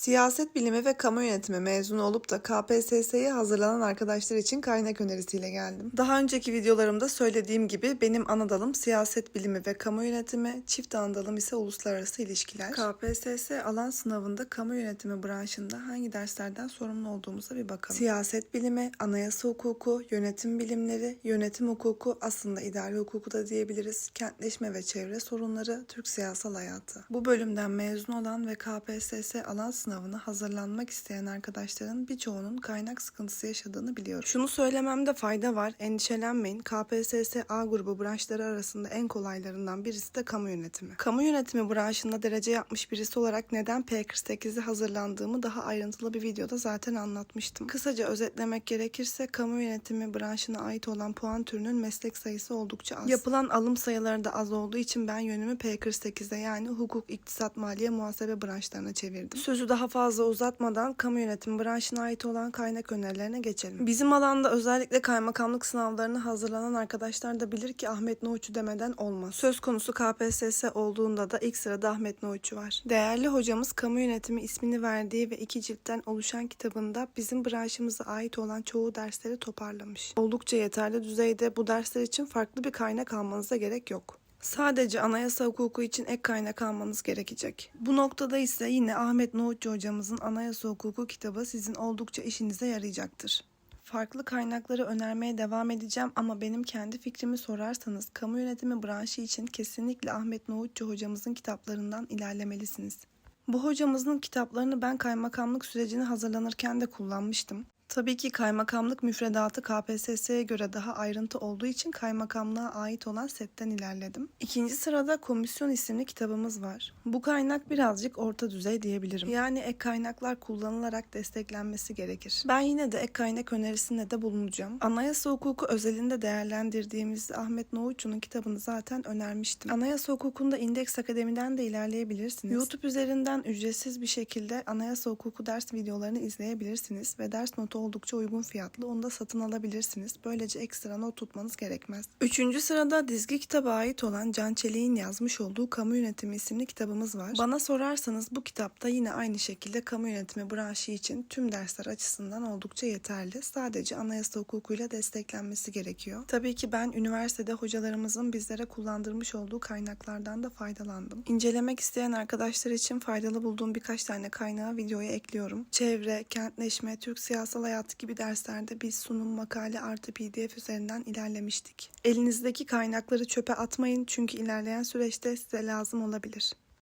Siyaset bilimi ve kamu yönetimi mezunu olup da KPSS'ye hazırlanan arkadaşlar için kaynak önerisiyle geldim. Daha önceki videolarımda söylediğim gibi benim ana dalım siyaset bilimi ve kamu yönetimi, çift ana dalım ise uluslararası ilişkiler. KPSS alan sınavında kamu yönetimi branşında hangi derslerden sorumlu olduğumuza bir bakalım. Siyaset bilimi, anayasa hukuku, yönetim bilimleri, yönetim hukuku, aslında idari hukuku da diyebiliriz, kentleşme ve çevre sorunları, Türk siyasal hayatı. Bu bölümden mezun olan ve KPSS alan sınavına hazırlanmak isteyen arkadaşların birçoğunun kaynak sıkıntısı yaşadığını biliyorum. Şunu söylememde fayda var. Endişelenmeyin. KPSS A grubu branşları arasında en kolaylarından birisi de kamu yönetimi. Kamu yönetimi branşında derece yapmış birisi olarak neden P48'e hazırlandığımı daha ayrıntılı bir videoda zaten anlatmıştım. Kısaca özetlemek gerekirse kamu yönetimi branşına ait olan puan türünün meslek sayısı oldukça az. Yapılan alım sayıları da az olduğu için ben yönümü P48'e yani hukuk, iktisat, maliye, muhasebe branşlarına çevirdim. Sözü daha fazla uzatmadan kamu yönetimi branşına ait olan kaynak önerilerine geçelim. Bizim alanda özellikle kaymakamlık sınavlarına hazırlanan arkadaşlar da bilir ki Ahmet Nohutçu demeden olmaz. Söz konusu KPSS olduğunda da ilk sırada Ahmet Nohutçu var. Değerli hocamız kamu yönetimi ismini verdiği ve iki ciltten oluşan kitabında bizim branşımıza ait olan çoğu dersleri toparlamış. Oldukça yeterli düzeyde bu dersler için farklı bir kaynak almanıza gerek yok. Sadece anayasa hukuku için ek kaynak almanız gerekecek. Bu noktada ise yine Ahmet Nohutçu hocamızın anayasa hukuku kitabı sizin oldukça işinize yarayacaktır. Farklı kaynakları önermeye devam edeceğim ama benim kendi fikrimi sorarsanız kamu yönetimi branşı için kesinlikle Ahmet Nohutçu hocamızın kitaplarından ilerlemelisiniz. Bu hocamızın kitaplarını ben kaymakamlık sürecini hazırlanırken de kullanmıştım. Tabii ki kaymakamlık müfredatı KPSS'ye göre daha ayrıntı olduğu için kaymakamlığa ait olan setten ilerledim. İkinci sırada Komisyon isimli kitabımız var. Bu kaynak birazcık orta düzey diyebilirim. Yani ek kaynaklar kullanılarak desteklenmesi gerekir. Ben yine de ek kaynak önerisinde de bulunacağım. Anayasa hukuku özelinde değerlendirdiğimiz Ahmet Nohutçu'nun kitabını zaten önermiştim. Anayasa hukukunda Indeks Akademi'den de ilerleyebilirsiniz. YouTube üzerinden ücretsiz bir şekilde anayasa hukuku ders videolarını izleyebilirsiniz ve ders notu oldukça uygun fiyatlı. Onu da satın alabilirsiniz. Böylece ekstra not tutmanız gerekmez. Üçüncü sırada dizgi kitaba ait olan Can Çelik'in yazmış olduğu Kamu Yönetimi isimli kitabımız var. Bana sorarsanız bu kitapta yine aynı şekilde kamu yönetimi branşı için tüm dersler açısından oldukça yeterli. Sadece anayasa hukukuyla desteklenmesi gerekiyor. Tabii ki ben üniversitede hocalarımızın bizlere kullandırmış olduğu kaynaklardan da faydalandım. İncelemek isteyen arkadaşlar için faydalı bulduğum birkaç tane kaynağı videoya ekliyorum. Çevre, kentleşme, Türk siyasal hayatı gibi derslerde biz sunum, makale artı pdf üzerinden ilerlemiştik. Elinizdeki kaynakları çöpe atmayın çünkü ilerleyen süreçte size lazım olabilir.